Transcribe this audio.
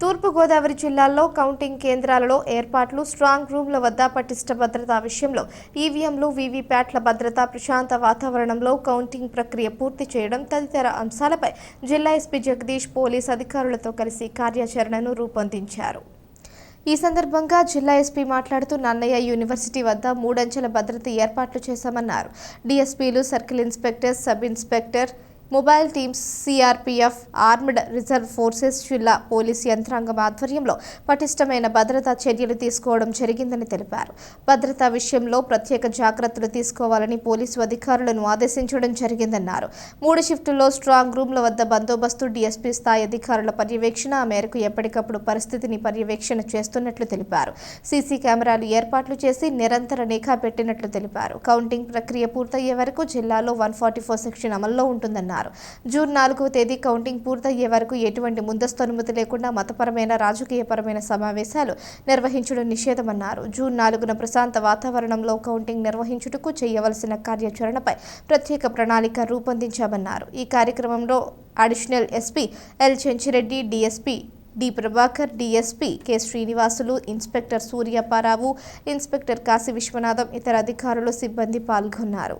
తూర్పుగోదావరి జిల్లాల్లో కౌంటింగ్ కేంద్రాలలో ఏర్పాట్లు స్ట్రాంగ్ రూమ్ల వద్ద పటిష్ట భద్రతా విషయంలో ఈవీఎంలు వీవీప్యాట్ల భద్రత ప్రశాంత వాతావరణంలో కౌంటింగ్ ప్రక్రియ పూర్తి చేయడం తదితర అంశాలపై జిల్లా ఎస్పీ జగదీష్ పోలీస్ అధికారులతో కలిసి కార్యాచరణను రూపొందించారు. ఈ సందర్భంగా జిల్లా ఎస్పీ మాట్లాడుతూ నన్నయ్య యూనివర్సిటీ వద్ద మూడంచెల భద్రత ఏర్పాట్లు చేశామన్నారు. డిఎస్పీలు circle inspector sub inspector mobile teams CRPF armed reserve forces జిల్లా పోలీస్ యంత్రాంగం ఆధ్వర్యంలో పటిష్టమైన భద్రతా చర్యలు తీసుకోవడం జరిగిందని తెలిపారు. భద్రతా విషయంలో ప్రత్యేక జాగ్రత్తలు తీసుకోవాలని పోలీసు అధికారులను ఆదేశించడం జరిగిందన్నారు. మూడు షిఫ్టుల్లో స్ట్రాంగ్ రూమ్ల వద్ద బందోబస్తు డీఎస్పీ స్థాయి అధికారుల పర్యవేక్షణ ఆ మేరకు ఎప్పటికప్పుడు పరిస్థితిని పర్యవేక్షణ చేస్తున్నట్లు తెలిపారు. సీసీ కెమెరాలు ఏర్పాట్లు చేసి నిరంతర నిఘా పెట్టినట్లు తెలిపారు. కౌంటింగ్ ప్రక్రియ పూర్తయ్యే వరకు జిల్లాలో వన్ ఫార్టీ ఫోర్ సెక్షన్ అమల్లో ఉంటుందన్నారు. జూన్ నాలుగవ తేదీ కౌంటింగ్ పూర్తయ్యే వరకు ఎటువంటి ముందస్తు అనుమతి లేకుండా మతపరమైన రాజకీయపరమైన సమావేశాలు నిర్వహించడం నిషేధమన్నారు. జూన్ నాలుగున ప్రశాంత వాతావరణంలో కౌంటింగ్ నిర్వహించుటకు చేయవలసిన కార్యాచరణపై ప్రత్యేక ప్రణాళిక రూపొందించామన్నారు. ఈ కార్యక్రమంలో additional SP L Chenchireddy DSP D Prabhakar DSP K Srinivasulu inspector Suryaparao inspector Kashi Viswanatham ఇతర అధికారులు సిబ్బంది పాల్గొన్నారు.